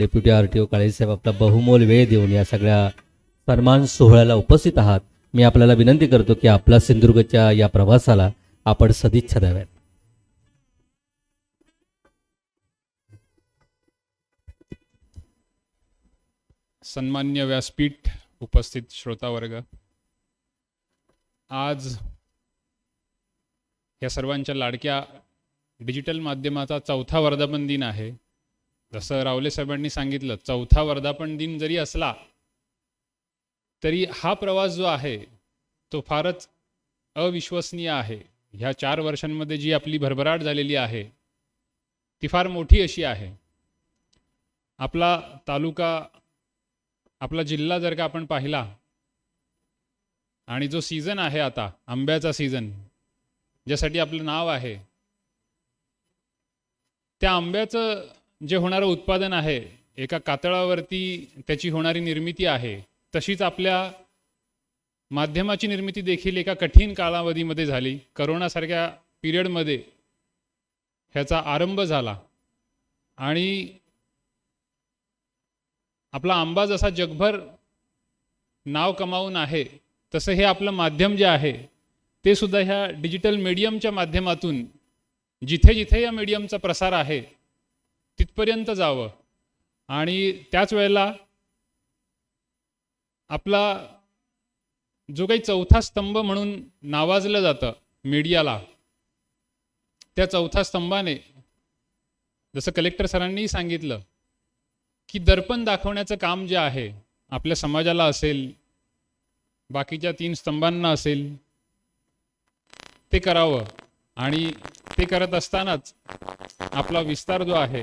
Deputy R T O काळेसाहेब आपला बहुमोल वेळ देऊन या सगळ्या सन्मान सोहळ्याला उपस्थित आहात. मी आपल्याला विनंती करतो की आपला सिंधुदुर्गच्या या प्रवासाला आपण सदिच्छा द्याव्यात. सन्मान्य व्यासपीठ उपस्थित श्रोतावर्ग आज या सर्वांच्या लाडक्या डिजिटल माध्यमाचा चौथा वर्धापन दिन आहे. जसं रावले साहेबांनी सांगितलं चौथा वर्धापन दिन जरी असला तरी हा प्रवास जो आहे तो फारच अविश्वसनीय आहे. ह्या चार वर्षांमध्ये जी आपली भरभराट झालेली आहे ती फार मोठी अशी आहे. आपला तालुका आपला जिल्हा जर का आपण पाहिला आणि जो सीझन आहे आता आंब्याचा सीझन ज्यासाठी आपलं नाव आहे त्या आंब्याचं जे होणारं उत्पादन आहे एका कातळावरती त्याची होणारी निर्मिती आहे तशीच आपल्या माध्यमाची निर्मिती देखील एका कठीण कालावधीमध्ये झाली. करोनासारख्या पिरियडमध्ये ह्याचा आरंभ झाला. आणि आपला आंबा जसा जगभर नाव कमावून आहे तसं हे आपलं माध्यम जे आहे ते सुद्धा ह्या डिजिटल मीडियमच्या माध्यमातून जिथे जिथे या मीडियमचा प्रसार आहे तिथपर्यंत जावं. आणि त्याच वेळेला आपला जो काही चौथा स्तंभ म्हणून नावाजलं जातं मीडियाला त्या चौथा स्तंभाने जसं कलेक्टर सरांनीही सांगितलं की दर्पण दाखवण्याचं काम जे आहे आपल्या समाजाला असेल बाकीच्या तीन स्तंभांना असेल ते करावं. आणि ते करत असतानाच आपला विस्तार जो आहे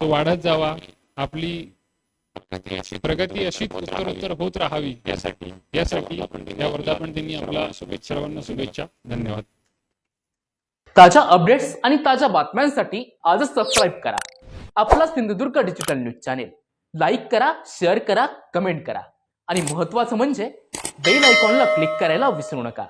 तो वाढत जावा. आपली प्रगती अशीच उत्तरोत्तर होत राहावी. यासाठी यासाठी या वर्धापन दिनी आपला शुभेच्छा सर्वांना शुभेच्छा. धन्यवाद. ताज्या अपडेट्स आणि ताज्या बातम्यांसाठी आजच सबस्क्राईब करा. आपला Sindhudurg digital news channel like करा शेअर करा कमेंट करा. आणि महत्वाचं म्हणजे बेल आयकॉनला क्लिक करायला विसरू नका.